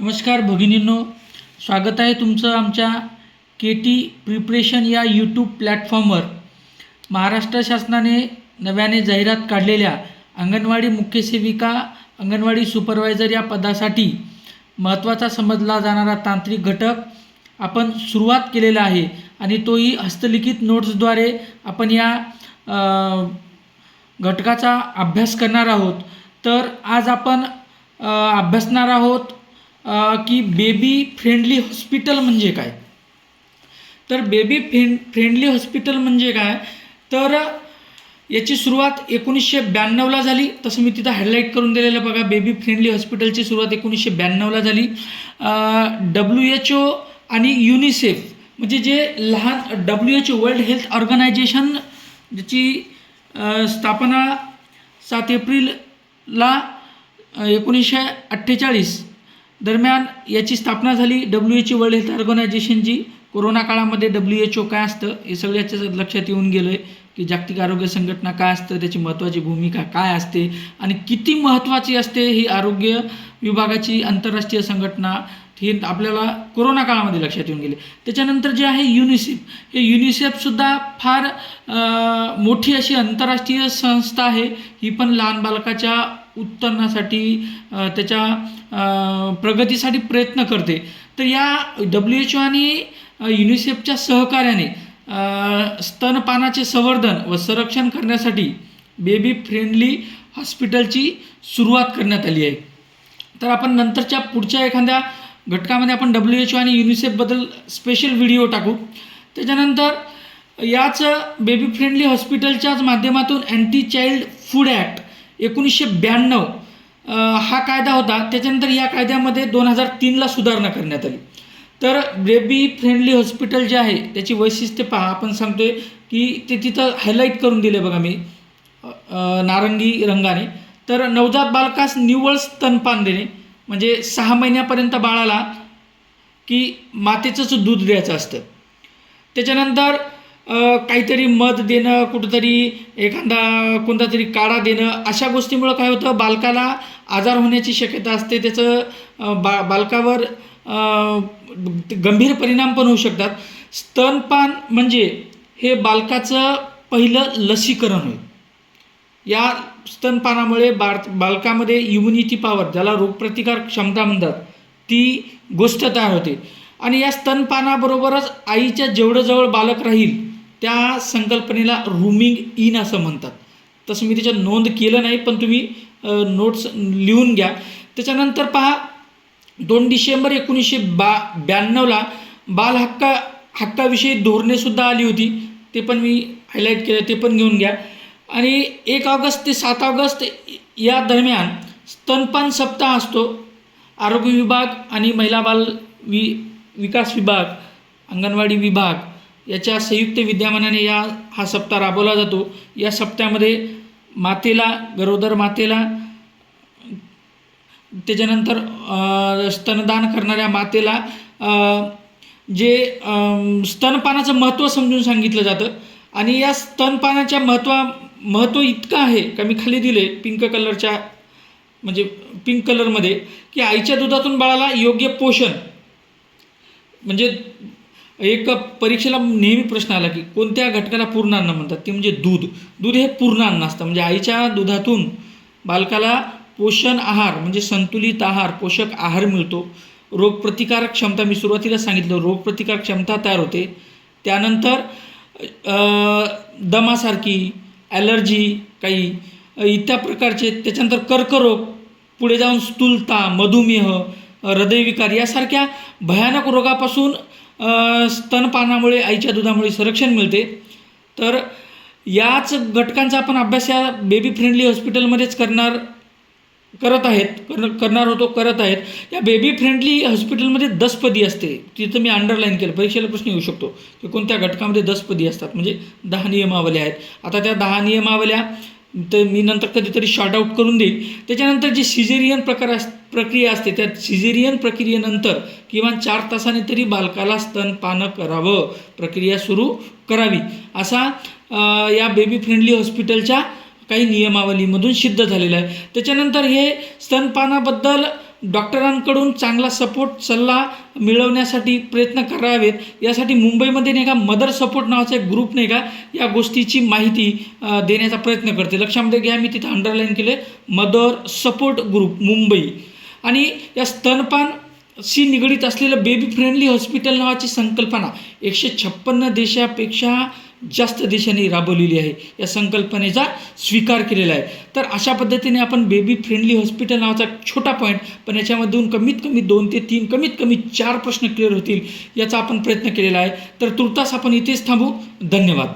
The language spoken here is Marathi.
नमस्कार भगिनींनो स्वागत आहे तुमचं आमच्या के टी प्रिपरेशन या यूट्यूब प्लॅटफॉर्मवर महाराष्ट्र शासनाने नव्याने जाहिरात काढलेल्या अंगणवाडी मुख्य सेविका अंगणवाडी सुपरवायझर या पदासाठी महत्त्वाचा समजला जाणारा तांत्रिक घटक आपण सुरुवात केलेला आहे आणि तोही हस्तलिखित नोट्सद्वारे आपण या घटकाचा अभ्यास करणार आहोत. तर आज आपण अभ्यासणार आहोत की बेबी फ्रेंडली हॉस्पिटल म्हणजे काय? तर बेबी फ्रेंड फ्रेंडली हॉस्पिटल म्हणजे काय? तर याची सुरुवात एकोणीसशे ब्याण्णवला झाली. तसं मी तिथं हायलाईट करून दिलेलं बघा. बेबी फ्रेंडली हॉस्पिटलची सुरुवात एकोणीसशे ब्याण्णवला झाली. डब्ल्यू एच ओ आणि युनिसेफ म्हणजे जे लहान W H O world health organisation ज्याची स्थापना सात एप्रिलला एकोणीसशे अठ्ठेचाळीस दरम्यान याची स्थापना झाली W H O world health ऑर्गनायझेशनची corona काळामध्ये डब्ल्यू एच ओ काय असतं हे सगळ्याच्या लक्षात येऊन गेलं आहे की जागतिक आरोग्य संघटना काय असतं त्याची महत्त्वाची भूमिका काय असते आणि किती महत्त्वाची असते ही आरोग्य विभागाची आंतरराष्ट्रीय संघटना ही आपल्याला कोरोना काळामध्ये लक्षात येऊन गेले. त्याच्यानंतर जे आहे युनिसेफ हे युनिसेफसुद्धा फार मोठी अशी आंतरराष्ट्रीय संस्था आहे. ही पण लहान बालकाच्या उत्तरणासाठी त्याच्या प्रगतीसाठी प्रयत्न करते. तर या डब्ल्यू एच ओ आणि युनिसेफच्या सहकार्याने स्तनपानाचे संवर्धन व संरक्षण करण्यासाठी बेबी फ्रेंडली हॉस्पिटलची सुरुवात करण्यात आली आहे. तर आपण नंतरच्या पुढच्या एखाद्या घटकामध्ये आपण डब्ल्यू एच ओ आणि युनिसेफबद्दल स्पेशल व्हिडिओ टाकू. त्याच्यानंतर याच बेबी फ्रेंडली हॉस्पिटलच्याच माध्यमातून अँटी चाइल्ड फूड ॲक्ट एकोणीसशे ब्याण्णव हा कायदा होता. त्याच्यानंतर या कायद्यामध्ये दोन हजार तीनला सुधारणा करण्यात आली. तर बेबी फ्रेंडली हॉस्पिटल जे आहे त्याची वैशिष्ट्य पहा. आपण सांगतोय की ते तिथं हायलाईट करून दिले बघा मी नारंगी रंगाने. तर नवजात बालकास निव्वळ स्तनपान देणे म्हणजे सहा महिन्यापर्यंत बाळाला की मातेचंच दूध द्यायचं असतं. त्याच्यानंतर काहीतरी मध देणं कुठंतरी एखादा कोणता तरी काढा देणं अशा गोष्टीमुळं काय होतं बालकाला आजार होण्याची शक्यता असते. त्याचं बा बालकावर गंभीर परिणाम पण होऊ शकतात. स्तनपान म्हणजे हे बालकाचं पहिलं लसीकरण होईल या स्तनपानामुळे बाळ बालकामध्ये इम्युनिटी पॉवर ज्याला रोगप्रतिकार क्षमता म्हणतात ती गोष्ट तयार होते. आणि या स्तनपानाबरोबरच आईच्या जेवढं जवळ बालक राहील त्या संकल्पनेला रूमिंग इन असं म्हणतात. तसं मी त्याच्यात नोंद केलं नाही पण तुम्ही नोट्स लिहून घ्या. त्याच्यानंतर पहा दोन डिसेंबर एकोणीसशे बा ब्याण्णवला बाल हक्का हक्काविषयी धोरणेसुद्धा आली होती. ते पण मी हायलाईट केलं ते पण घेऊन घ्या. आणि एक ऑगस्ट ते सात ऑगस्ट या दरम्यान स्तनपान सप्ताह असतो. आरोग्य विभाग आणि महिला बाल वि विकास विभाग अंगणवाडी विभाग याच्या संयुक्त विद्यमानाने या हा सप्ताह राबवला जातो. या सप्त्यामध्ये मातेला गरोदर मातेला त्याच्यानंतर स्तनदान करणाऱ्या मातेला जे स्तनपानाचं महत्त्व समजून सांगितलं जातं. आणि या स्तनपानाच्या महत्त्वा महत्त्व इतकं आहे का मी खाली दिले पिंक कलरच्या म्हणजे पिंक कलरमध्ये की आईच्या दुधातून बाळाला योग्य पोषण म्हणजे एक परीक्षेला नेहमी प्रश्न आला की कोणत्या घटकाला पूर्ण अन्न म्हणतात? ते म्हणजे दूध. दूध हे पूर्ण अन्न असतं. म्हणजे आईच्या दुधातून बालकाला पोषण आहार म्हणजे संतुलित आहार पोषक आहार मिळतो. रोगप्रतिकारक क्षमता मी सुरुवातीला सांगितलं रोगप्रतिकारक क्षमता तयार होते. त्यानंतर दमासारखी ॲलर्जी काही इत्या प्रकारचे त्याच्यानंतर कर्करोग पुढे जाऊन स्थूलता मधुमेह हृदयविकार यासारख्या भयानक रोगापासून स्तनपानामुळे आईच्या दुधामुळे संरक्षण मिळते. तर याच घटकांचा आपण अभ्यास या बेबी फ्रेंडली हॉस्पिटलमध्येच करणार करत आहेत कर करणार होतो करत आहेत. या बेबी फ्रेंडली हॉस्पिटलमध्ये दसपदी असते. तिथं मी अंडरलाईन केलं. परीक्षेला प्रश्न येऊ शकतो की कोणत्या घटकामध्ये दसपदी असतात. म्हणजे दहा नियमावल्या आहेत. आता त्या दहा नियमावल्या तर मी नंतर कधीतरी शॉर्ट आऊट करून देईल त्याच्यानंतर जी सिझेरियन प्रकार असतात प्रक्रिया असते. त्या सिझेरियन प्रक्रियेनंतर किमान चार तासाने तरी बालकाला स्तनपानं करावं. प्रक्रिया सुरू करावी. असा या बेबी फ्रेंडली हॉस्पिटलच्या काही नियमावलीमधून सिद्ध झालेलं आहे. त्याच्यानंतर हे स्तनपानाबद्दल डॉक्टरांकडून चांगला सपोर्ट सल्ला मिळवण्यासाठी प्रयत्न करावेत. यासाठी मुंबईमध्ये नाही का मदर सपोर्ट नावाचा एक ग्रुप नाही का या गोष्टीची माहिती देण्याचा प्रयत्न करते. लक्षामध्ये घ्या मी तिथं अंडरलाईन केले मदर सपोर्ट ग्रुप मुंबई. आणि या स्तनपान शी निगडीत असलेलं बेबी फ्रेंडली हॉस्पिटल नावाची संकल्पना एकशे छप्पन्न देशापेक्षा जास्त देशांनी राबवलेली आहे. या संकल्पनेचा स्वीकार केलेला आहे. तर अशा पद्धतीने आपण बेबी फ्रेंडली हॉस्पिटल नावाचा छोटा पॉईंट पण याच्यामधून कमीत कमी दोन ते तीन कमीत कमी चार प्रश्न क्लिअर होतील याचा आपण प्रयत्न केलेला आहे. तर तुर्तास आपण इथेच थांबू. धन्यवाद.